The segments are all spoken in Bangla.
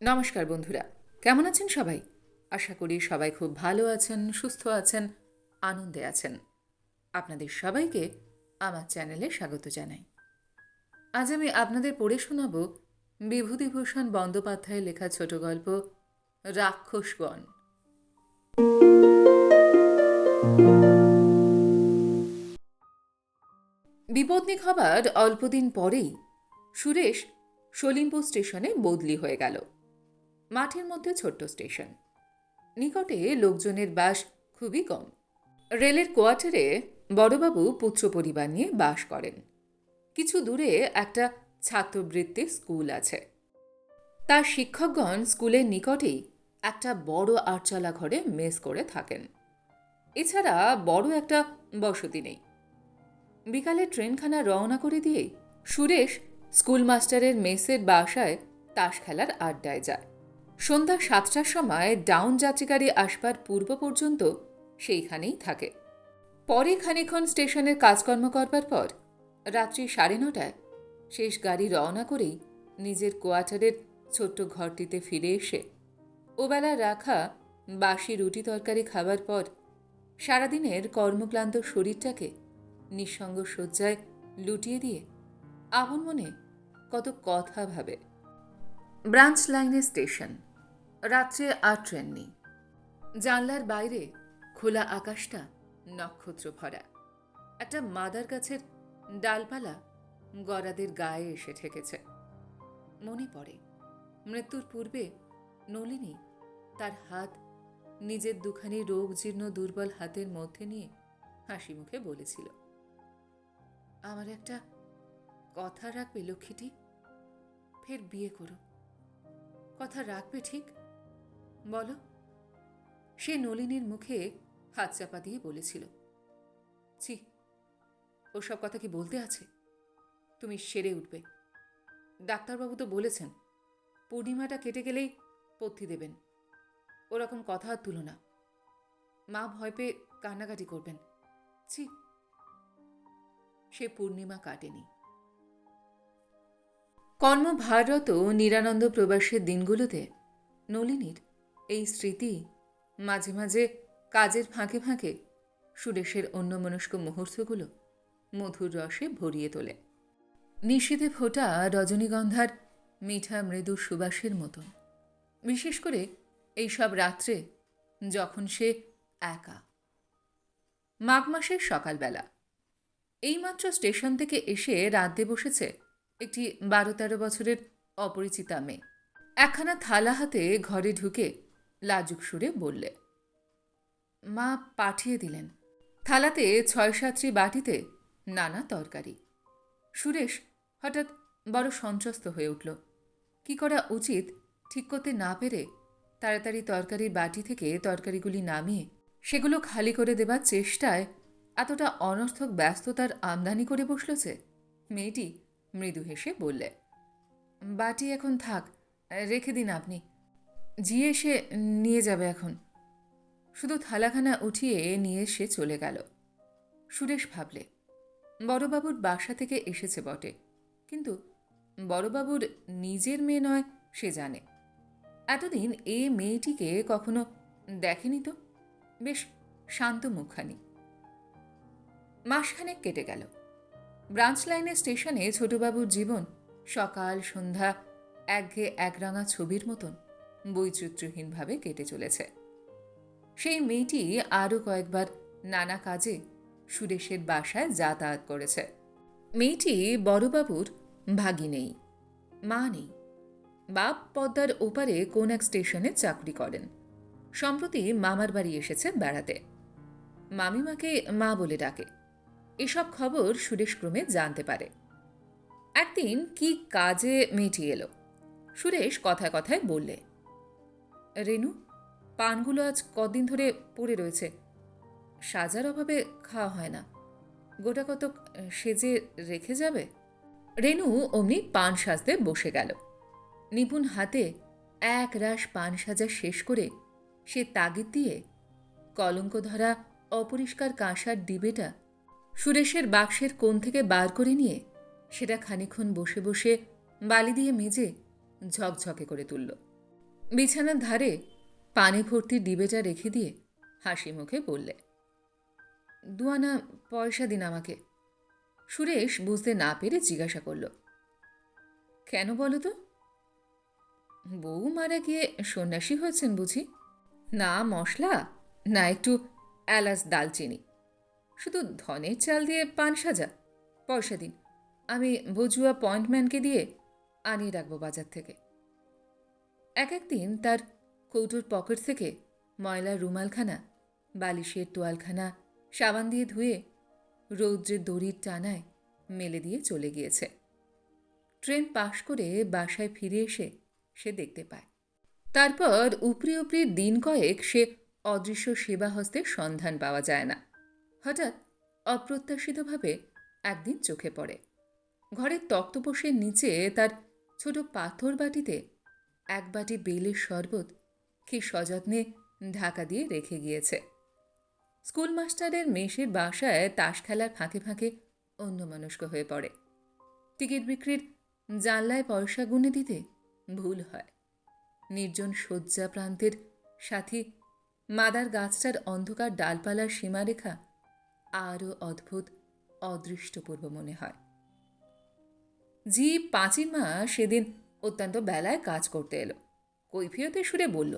নমস্কার বন্ধুরা, কেমন আছেন সবাই? আশা করি সবাই খুব ভালো আছেন, সুস্থ আছেন, আনন্দে আছেন। আপনাদের সবাইকে আমার চ্যানেলে স্বাগত জানাই। আজ আমি আপনাদের পড়ে শোনাব বিভূতিভূষণ বন্দ্যোপাধ্যায়ের লেখা ছোট গল্প রাক্ষসগণ বিপত্নিক হবার অল্পদিন পরেই সুরেশ সলিমপুর স্টেশনে বদলি হয়ে গেল। মাঠের মধ্যে ছোট্ট স্টেশন। নিকটে লোকজনের বাস খুবই কম। রেলের কোয়ার্টারে বড়বাবু পুত্র পরিবার নিয়ে বাস করেন। কিছু দূরে একটা ছাত্রবৃত্তির স্কুল আছে। তার শিক্ষকগণ স্কুলের নিকটেই একটা বড় আটচালা ঘরে মেস করে থাকেন। এছাড়া বড় একটা বসতি নেই। বিকালে ট্রেনখানা রওনা করে দিয়েই সুরেশ স্কুল মাস্টারের মেসের বাসায় তাস খেলার আড্ডায় যায়। সন্ধ্যা সাতটার সময় ডাউন যাত্রীগাড়ি আসবার পূর্ব পর্যন্ত সেইখানেই থাকে। পরে খানিক্ষণ স্টেশনের কাজকর্ম করবার পর রাত্রি সাড়ে নটায় শেষ গাড়ি রওনা করেই নিজের কোয়ার্টারের ছোট্ট ঘরটিতে ফিরে এসে ওবেলা রাখা বাসি রুটি তরকারি খাবার পর সারাদিনের কর্মক্লান্ত শরীরটাকে নিঃসঙ্গ শয্যায় লুটিয়ে দিয়ে আপন মনে কত কথা ভাবে। ব্রাঞ্চ লাইনের স্টেশন। রাত্রে আর ট্রেন নেই। জানলার বাইরে খোলা আকাশটা নক্ষত্র ভরা একটা মাদার গাছের ডালপালা গরাদের গায়ে এসে ঠেকেছে। মনে পড়ে, মৃত্যুর পূর্বে নলিনী তার হাত নিজের দুখানি রোগ জীর্ণ দুর্বল হাতের মধ্যে নিয়ে হাসি মুখে বলেছিল, আমার একটা কথা রাখবে, লক্ষ্মীটি? ফের বিয়ে করো। কথা রাখবে ঠিক বলো। সে নলিনীর মুখে হাত চাপা দিয়ে বলেছিল, ছি, ওসব কথা কি বলতে আছে? তুমি সেরে উঠবে। ডাক্তারবাবু তো বলেছেন, পূর্ণিমাটা কেটে গেলেই পথ্যি দেবেন। ওরকম কথা আর তুলো না। মা ভয় পেয়ে কান্নাকাটি করবেন। ছি। সে পূর্ণিমা কাটেনি। কর্মভাররত নিরানন্দ প্রবাসের দিনগুলোতে নলিনীর এই স্মৃতি মাঝে মাঝে কাজের ফাঁকে ফাঁকে সুরেশের অন্যমনস্ক মুহূর্তগুলো মধুর রসে ভরিয়ে তোলে। নিশীথে ফোটা রজনীগন্ধার মিঠা মৃদু সুবাসের মতন। বিশেষ করে এইসব রাত্রে যখন সে একা। মাঘ মাসের সকালবেলা। এইমাত্র স্টেশন থেকে এসে রাঁধতে বসেছে একটি বারো তেরো বছরের অপরিচিতা মেয়ে। একখানা থালা হাতে ঘরে ঢুকে লাজুক সুরে বললে, মা পাঠিয়ে দিলেন। থালাতে ছয় সাতটি বাটিতে নানা তরকারি। সুরেশ হঠাৎ বড় সন্ত্রস্ত হয়ে উঠল। কি করা উচিত ঠিক করতে না পেরে তাড়াতাড়ি তরকারির বাটি থেকে তরকারিগুলি নামিয়ে সেগুলো খালি করে দেবার চেষ্টায় এতটা অনর্থক ব্যস্ততার আমদানি করে বসল যে? মেয়েটি মৃদু হেসে বললে, বাটি এখন থাক, রেখে দিন আপনি। জি এসে নিয়ে যাবে এখন। শুধু থালাখানা উঠিয়ে নিয়ে সে চলে গেল। সুরেশ ভাবলে, বড়বাবুর বাসা থেকে এসেছে বটে, কিন্তু বড়বাবুর নিজের মেয়ে নয়, সে জানে। এতদিন এ মেয়েটিকে কখনো দেখেনি তো? বেশ শান্ত মুখখানি। মাসখানেক কেটে গেল। ব্রাঞ্চ লাইনের স্টেশনে ছোটবাবুর জীবন সকাল, সন্ধ্যা, একঘে একরাঙা ছবির মতন। বৈচিত্র্যহীনভাবে কেটে চলেছে। সেই মেয়েটি আরও কয়েকবার নানা কাজে সুরেশের বাসায় যাতায়াত করেছে। মেয়েটি বড়বাবুর ভাগি নেই, মা নেই। বাপ পদ্মার ওপারে কোন এক স্টেশনে চাকরি করেন। সম্প্রতি মামার বাড়ি এসেছে বেড়াতে। মামিমাকে মা বলে ডাকে। এসব খবর সুরেশ ক্রমে জানতে পারে। একদিন কি কাজে মেয়েটি এলো? সুরেশ কথায় কথায় বললে রেনু, পানগুলো আজ কদিন ধরে পড়ে রয়েছে। সাজার অভাবে খাওয়া হয় না। গোটা কতক সেজে রেখে যাবে? রেনু অমনি পান সাজতে বসে গেল। নিপুণ হাতে এক রাশ পান সাজা শেষ করে সে তাগিদ দিয়ে কলঙ্ক ধরা অপরিষ্কার কাঁসার ডিবেটা সুরেশের বাক্সের কোণ থেকে বার করে নিয়ে সেটা খানিক্ষণ বসে বসে বালি দিয়ে মেজে ঝকঝকে করে তুলল। বিছানার ধারে পানি ভর্তি ডিবেটা রেখে দিয়ে হাসি মুখে বললে দুয়ানা পয়সা দিন আমাকে। সুরেশ বুঝতে না পেরে জিজ্ঞাসা করল, কেন বলো তো? বউ মারা গিয়ে সন্ন্যাসী হয়েছেন বুঝি? না মশলা, না একটু এলাচ, দালচিনি। শুধু ধনের চাল দিয়ে পান সাজা, পয়সা দিন। আমি ভজুয়া পয়েন্টম্যানকে দিয়ে আনিয়ে রাখব বাজার থেকে। এক একদিন তার কৌটোর পকেট থেকে ময়লার রুমালখানা, বালিশের তোয়ালখানা, সাবান দিয়ে ধুয়ে রৌদ্রের দড়ির টানায় মেলে দিয়ে চলে গিয়েছে। ট্রেন পাশ করে বাসায় ফিরে এসে সে দেখতে পায়। তারপর উপরি উপরি দিন কয়েক সে অদৃশ্য সেবা হস্তের সন্ধান পাওয়া যায় না। হঠাৎ অপ্রত্যাশিতভাবে একদিন চোখে পড়ে। ঘরের তক্তপোষের নিচে তার ছোট পাথর বাটিতে এক বাটি বেলের শরবত কি সযত্নে ঢাকা দিয়ে রেখে গিয়েছে। স্কুল মাস্টারের মেষের বাসায় তাস খেলার ফাঁকে ফাঁকে অন্যমনস্ক হয়ে পড়ে। টিকিট বিক্রির জানলায় পয়সা গুনে দিতে ভুল হয়। নির্জন শয্যা প্রান্তের সাথী মাদার গাছটার অন্ধকার ডালপালার সীমারেখা আরও অদ্ভুত, অদৃষ্টপূর্ব মনে হয়। জি পাঁচির মা সেদিন অত্যন্ত বেলায় কাজ করতে এলো। কৈফিয়তে সুরে বলল,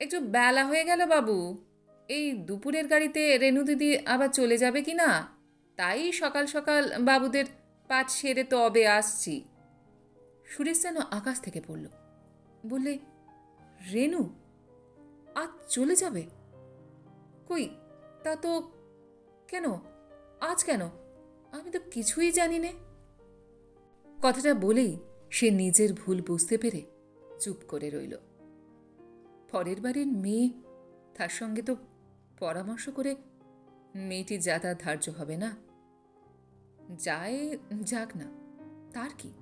একটু বেলা হয়ে গেল বাবু। এই দুপুরের গাড়িতে রেণু দিদি আবার চলে যাবে কি না? তাই সকাল সকাল বাবুদের পাঠ সেরে তবে আসছি। সুরেশ যেন আকাশ থেকে পড়ল, বললে রেণু আজ চলে যাবে? কই, তা তো কেন, আজ কেন? আমি তো কিছুই জানি নে। কথাটা বলেই সে নিজের ভুল বুঝতে পেরে চুপ করে রইল। পরের বাড়ির মেয়ে তার সঙ্গে তো পরামর্শ করে মেয়েটি যা তা ধার্য হবে না। যায়, যাক না, তার কি?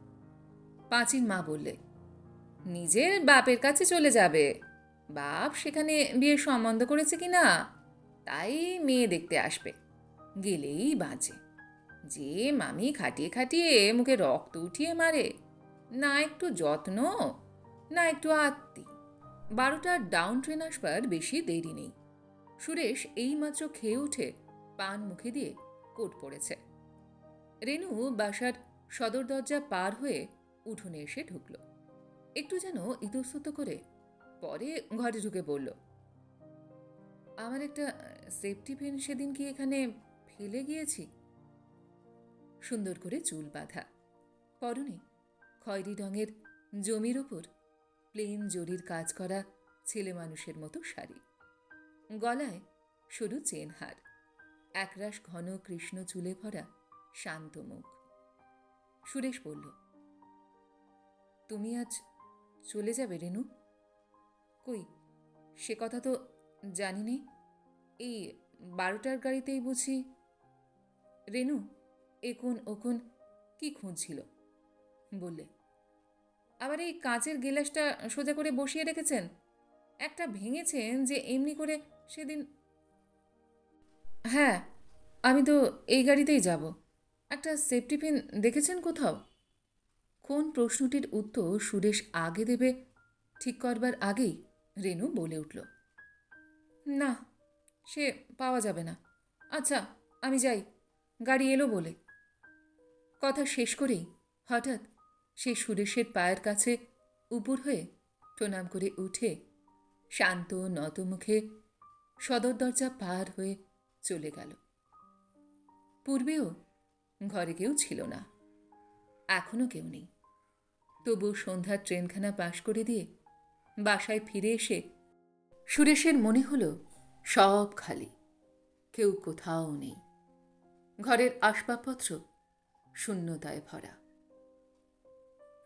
পাঁচির মা বললে, নিজের বাপের কাছে চলে যাবে। বাপ সেখানে বিয়ে সম্বন্ধ করেছে কি না? তাই মেয়ে দেখতে আসবে। গেলেই বাঁচে। যে মামি খাটিয়ে খাটিয়ে মুখে রক্ত উঠিয়ে মারে না একটু যত্ন, না একটু আত্মি। বারোটার ডাউন ট্রেন আসবার বেশি দেরি নেই। সুরেশ এইমাত্র খেয়ে উঠে পান মুখে দিয়ে কোট পড়েছে রেনু বাসার সদর দরজা পার হয়ে উঠোনে এসে ঢুকল। একটু যেন ইতস্তত করে পরে ঘরে ঢুকে বলল, আমার একটা সেফটি পেন সেদিন কি এখানে ফেলে গিয়েছি? সুন্দর করে চুল বাঁধা। পরনে খয়েরি রঙের জমির ওপর প্লেন জরির কাজ করা ছেলে মানুষের মতো শাড়ি। গলায় সরু চেন হার, একরাশ ঘন কৃষ্ণ চুলে ভরা শান্ত মুখ। সুরেশ বলল, তুমি আজ চলে যাবে রেনু? কই, সে কথা তো জানি নে এই বারোটার গাড়িতেই বুঝি রেনু একুন ওকুন কি খুঁজছিল? বললে আবার এই কাঁচের গিলাসটা সোজা করে বসিয়ে রেখেছেন? একটা ভেঙেছেন যে এমনি করে সেদিন হ্যাঁ আমি তো এই গাড়িতেই যাব। একটা সেফটি পিন দেখেছেন কোথাও? কোন প্রশ্নটির উত্তর সুরেশ আগে দেবে ঠিক করবার আগেই রেনু বলে উঠল। না, সে পাওয়া যাবে না। আচ্ছা আমি যাই, গাড়ি এলো বলে। কথা শেষ করেই হঠাৎ সে সুরেশের পায়ের কাছে উপর হয়ে প্রণাম করে উঠে শান্ত নত মুখে সদর দরজা পার হয়ে চলে গেল। পূর্বেও ঘরে কেউ ছিল না এখনও কেউ নেই। তবু সন্ধ্যার ট্রেনখানা পাশ করে দিয়ে বাসায় ফিরে এসে সুরেশের মনে হলো সব খালি, কেউ কোথাও নেই। ঘরের আসবাবপত্র শূন্যতায় ভরা।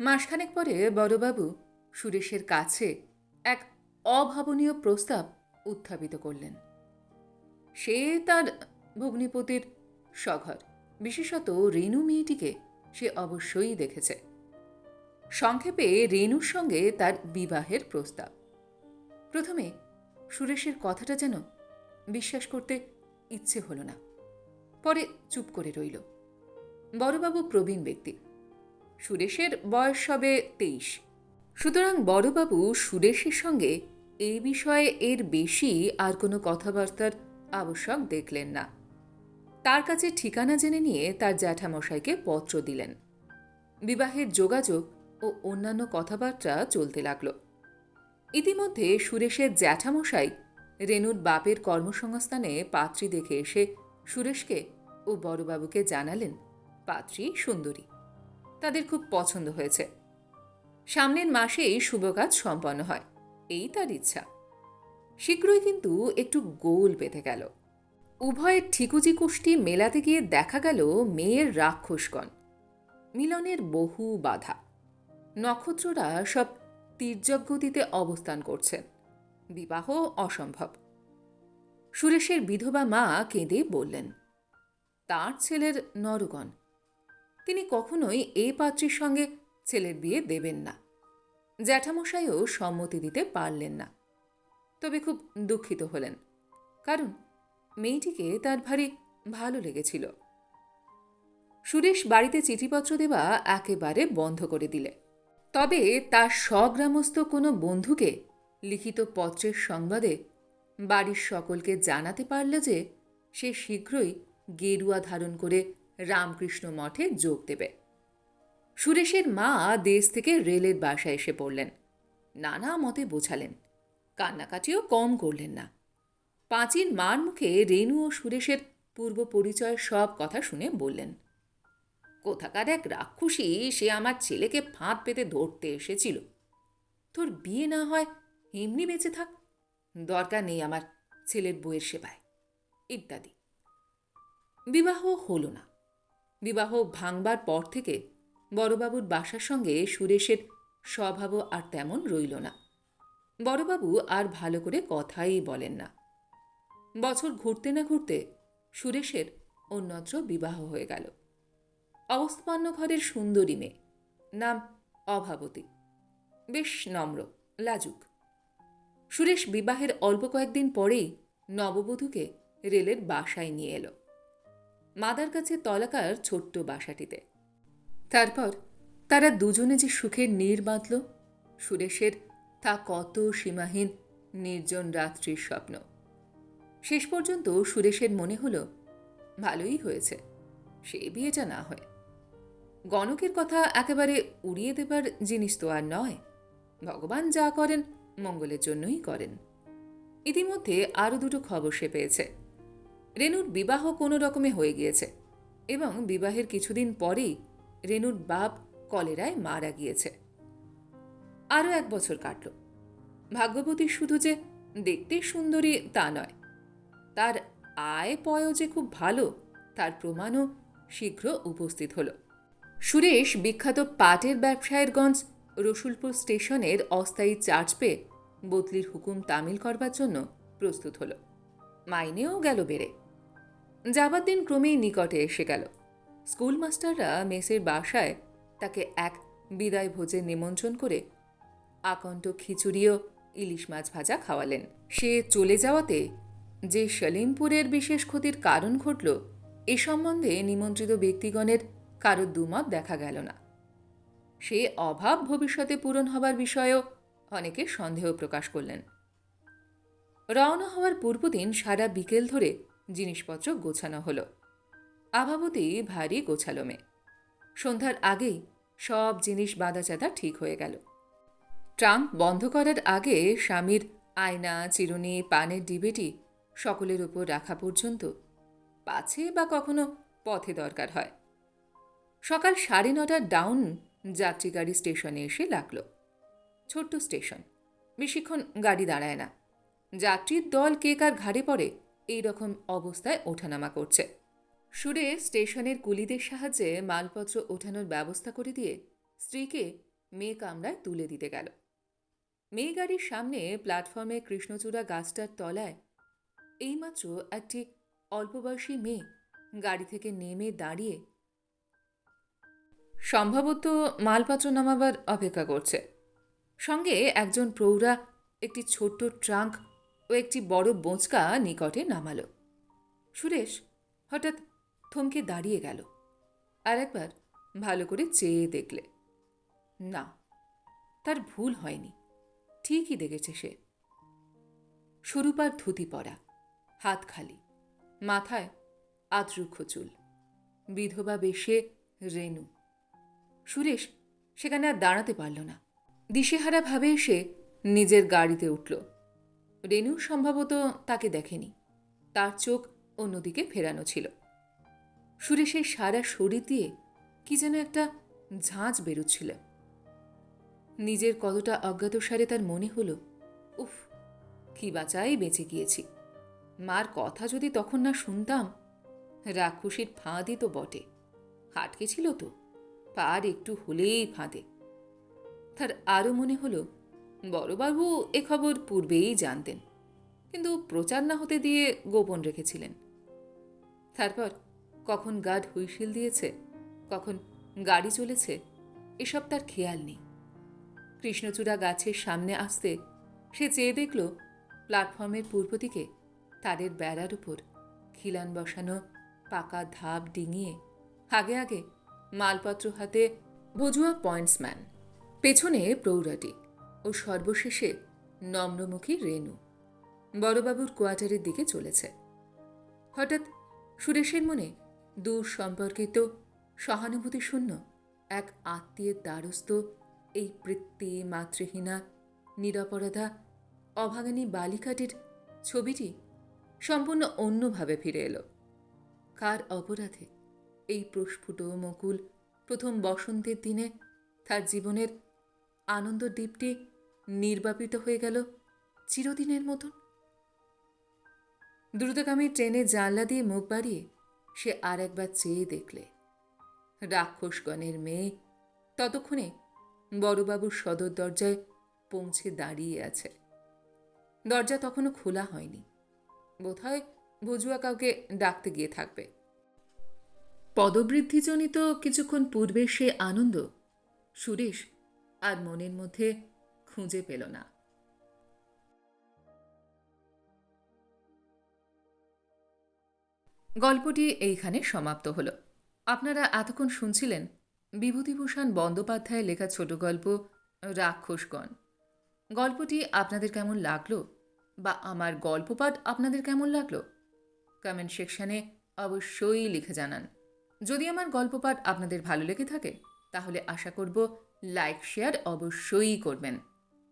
মাসখানেক পরে বড়বাবু সুরেশের কাছে এক অভাবনীয় প্রস্তাব উত্থাপিত করলেন। সে তার ভগ্নিপতির সঘর বিশেষত রেণু মেয়েটিকে সে অবশ্যই দেখেছে। সংক্ষেপে রেণুর সঙ্গে তার বিবাহের প্রস্তাব। প্রথমে সুরেশের কথাটা যেন বিশ্বাস করতে ইচ্ছে হলো না। পরে চুপ করে রইল। বড়বাবু প্রবীণ ব্যক্তি। সুরেশের বয়স সবে তেইশ। সুতরাং বড়বাবু সুরেশের সঙ্গে এই বিষয়ে এর বেশি আর কোনো কথাবার্তার আবশ্যক দেখলেন না। তার কাছে ঠিকানা জেনে নিয়ে তার জ্যাঠামশাইকে পত্র দিলেন। বিবাহের যোগাযোগ ও অন্যান্য কথাবার্তা চলতে লাগল। ইতিমধ্যে সুরেশের জ্যাঠামশাই রেনুর বাপের কর্মসংস্থানে পাত্রী দেখে এসে সুরেশকে ও বড়বাবুকে জানালেন, পাত্রী সুন্দরী। তাদের খুব পছন্দ হয়েছে। সামনের মাসেই শুভ কাজ সম্পন্ন হয়। এই তার ইচ্ছা। শীঘ্রই কিন্তু একটু গোল বেঁধে গেল। উভয়ের ঠিকুজি কুষ্টি মেলাতে গিয়ে দেখা গেল মেয়ের রাক্ষসগণ। মিলনের বহু বাধা। নক্ষত্ররা সব তীর্যগতিতে অবস্থান করছেন। বিবাহ অসম্ভব। সুরেশের বিধবা মা কেঁদে বললেন, তার ছেলের নরগণ তিনি কখনোই এ পাত্রীর সঙ্গে ছেলের বিয়ে দেবেন না। জ্যাঠামশাইও সম্মতি দিতে পারলেন না। তবে খুব দুঃখিত হলেন, কারণ মেয়েটিকে তার ভারী ভালো লেগেছিল। সুরেশ বাড়িতে চিঠিপত্র দেওয়া একেবারে বন্ধ করে দিলে। তবে তার স্বগ্রামস্থ কোনো বন্ধুকে লিখিত পত্রের সংবাদে বাড়ির সকলকে জানাতে পারল যে সে শীঘ্রই গেরুয়া ধারণ করে রামকৃষ্ণ মঠে যোগ দেবে। সুরেশের মা দেশ থেকে রেলের বাসায় এসে পড়লেন। নানা মতে বোঝালেন, কান্নাকাটিও কম করলেন না। পাঁচির মার মুখে রেণু ও সুরেশের পূর্ব পরিচয়ের সব কথা শুনে বললেন, কোথাকার এক রাক্ষসী, সে আমার ছেলেকে ফাঁদ পেতে ধরতে এসেছিল। তোর বিয়ে না হয় এমনি বেঁচে থাক, দরকার নেই আমার ছেলের বইয়ের সেবায়। ইত্যাদি। বিবাহ হলো না। বিবাহ ভাঙবার পর থেকে বড়বাবুর বাসার সঙ্গে সুরেশের স্বভাবও আর তেমন রইল না। বড়বাবু আর ভালো করে কথাই বলেন না। বছর ঘুরতে না ঘুরতে সুরেশের অন্যত্র বিবাহ হয়ে গেল। অবস্থাপন্ন ঘরের সুন্দরী মেয়ে, নাম অভাবতী। বেশ নম্র, লাজুক। সুরেশ বিবাহের অল্প কয়েকদিন পরেই নববধূকে রেলের বাসায় নিয়ে এলো। মাদার কাছে তলাকার ছোট্ট বাসাটিতে। তারপর তারা দুজনে যে সুখের নীর বাঁধল, সুরেশের তা কত সীমাহীন, নির্জন রাত্রির স্বপ্ন। শেষ পর্যন্ত সুরেশের মনে হলো, ভালোই হয়েছে, সে বিয়েটা না হয়। গণকের কথা একেবারে উড়িয়ে দেবার জিনিস তো আর নয়, ভগবান যা করেন মঙ্গলের জন্যই করেন। ইতিমধ্যে আরও দুটো খবর সে পেয়েছে। রেনুর বিবাহ কোনো রকমে হয়ে গিয়েছে এবং বিবাহের কিছুদিন পরেই রেনুর বাপ কলেরায় মারা গিয়েছে। আরও এক বছর কাটল। ভাগ্যবতী শুধু যে দেখতে সুন্দরী তা নয়, তার আয় পয়ও যে খুব ভালো, তার প্রমাণও শীঘ্র উপস্থিত হল। সুরেশ বিখ্যাত পাটের ব্যবসায়েরগঞ্জ রসুলপুর স্টেশনের অস্থায়ী চার্জ পেয়ে বদলির হুকুম তামিল করবার জন্য প্রস্তুত হল। মাইনেও গেল বেড়ে। যাবার দিন ক্রমেই নিকটে এসে গেল। স্কুল মাস্টাররা মেসের বাসায় তাকে এক বিদায় ভোজের নিমন্ত্রণ করে আকণ্ঠ খিচুড়িও ইলিশ মাছ ভাজা খাওয়ালেন। সে চলে যাওয়াতে যে সলিমপুরের বিশেষ ক্ষতির কারণ ঘটল, এ সম্বন্ধে নিমন্ত্রিত ব্যক্তিগণের কারও দুমত দেখা গেল না। সে অভাব ভবিষ্যতে পূরণ হবার বিষয়েও অনেকে সন্দেহ প্রকাশ করলেন। রওনা হওয়ার পূর্বদিন সারা বিকেল ধরে জিনিসপত্র গোছানো হলো। আভাবতী ভারী গোছালো মেয়ে। সন্ধ্যার আগেই সব জিনিস বাঁধাচাঁদা ঠিক হয়ে গেল। ট্রাঙ্ক বন্ধ করার আগে স্বামীর আয়না, চিরুনি, পানের ডিবেটি সকলের উপর রাখা পর্যন্ত পাছে বা কখনো পথে দরকার হয়। সকাল সাড়ে নটার ডাউন যাত্রী গাড়ি স্টেশনে এসে লাগল। ছোট্ট স্টেশন। বেশিক্ষণ গাড়ি দাঁড়ায় না। যাত্রীর দল কে কার ঘাড়ে পড়ে এই রকম অবস্থায় ওঠানামা করছে। সুরে স্টেশনের কুলিদের সাহায্যে মালপত্র ওঠানোর ব্যবস্থা করে দিয়ে স্ত্রীকে মেয়ে কামরায় তুলে দিতে গেল। মেয়ে গাড়ির সামনে প্ল্যাটফর্মে কৃষ্ণচূড়া গাছটার তলায় এইমাত্র একটি অল্পবয়সী মেয়ে গাড়ি থেকে নেমে দাঁড়িয়ে সম্ভবত মালপত্র নামাবার অপেক্ষা করছে। সঙ্গে একজন প্রৌঢ়া একটি ছোট্ট ট্রাঙ্ক ও একটি বড় বোঁচকা নিকটে নামালো। সুরেশ হঠাৎ থমকে দাঁড়িয়ে গেল আর একবার ভালো করে চেয়ে দেখলে। না, তার ভুল হয়নি, ঠিকই দেখেছে সে। সরুপার ধুতি পরা, হাত খালি, মাথায় আদ্রুক্ষ চুল, বিধবা বেশে রেনু সুরেশ সেখানে আর দাঁড়াতে পারল না। দিশেহারা ভাবে সে নিজের গাড়িতে উঠল। রেনু সম্ভবত তাকে দেখেনি। তার চোখ অন্যদিকে ফেরানো ছিল। সুরেশের সারা শরীর দিয়ে কি যেন একটা ঝাঁঝ বেরোচ্ছিল। নিজের কতটা অজ্ঞাতসারে তার মনে হলো, উফ, কি বাঁচাই বেঁচে গিয়েছি। মার কথা যদি তখন না শুনতাম, রাক্ষসীর ফাঁদই তো বটে। হাটকে ছিল তো, পার একটু হলেই ফাঁদে। তার আরও মনে হলো বড়বাবু এ খবর পূর্বেই জানতেন, কিন্তু প্রচার না হতে দিয়ে গোপন রেখেছিলেন। তারপর কখন গার্ড হুইসিল দিয়েছে, কখন গাড়ি চলেছে, এসব তার খেয়াল নেই। কৃষ্ণচূড়া গাছের সামনে আসতে সে চেয়ে দেখল, প্ল্যাটফর্মের পূর্ব দিকে তাদের বেড়ার উপর খিলান বসানো পাকা ধাপ ডিঙিয়ে আগে আগে মালপত্র হাতে ভজুয়া পয়েন্টসম্যান, পেছনে প্রৌঢ়াটি। ও সর্বশেষে নম্রমুখী রেনু বড়বাবুর কোয়ার্টারের দিকে চলেছে। হঠাৎ সুরেশের মনে দূর সম্পর্কিত, সহানুভূতিশূন্য এক আত্মীয়ের দ্বারস্থ এই বৃত্তি, মাতৃহীনা, নিরপরাধা, অভাগানী বালিকাটির ছবিটি সম্পূর্ণ অন্যভাবে ফিরে এলো। কার অপরাধে এই প্রস্ফুট মকুল প্রথম বসন্তের দিনে তার জীবনের আনন্দ দ্বীপটি নির্বাপিত হয়ে গেল চিরদিনের মতন। দ্রুতগামী ট্রেনে জানলা দিয়ে মুখ বাড়িয়ে সে আর একবার চেয়ে দেখলে, রাক্ষসগণের মেয়ে ততক্ষণে বড়বাবুর সদর দরজায় পৌঁছে দাঁড়িয়ে আছে। দরজা তখনও খোলা হয়নি। বোধহয় ভজুয়া কাউকে ডাকতে গিয়ে থাকবে। পদবৃদ্ধিজনিত কিছুক্ষণ পূর্বে সে আনন্দ, সুরেশ আর মনের মধ্যে খুঁজে পেল না। গল্পটি এইখানে সমাপ্ত হল। আপনারা এতক্ষণ শুনছিলেন বিভূতিভূষণ বন্দ্যোপাধ্যায়ের লেখা ছোট গল্প, রাক্ষসগণ। গল্পটি আপনাদের কেমন লাগল? বা আমার গল্পপাঠ আপনাদের কেমন লাগল? কমেন্ট সেকশানে অবশ্যই লিখে জানান। যদি আমার গল্পপাঠ আপনাদের ভালো লেগে থাকে, তাহলে আশা করব লাইক শেয়ার অবশ্যই করবেন।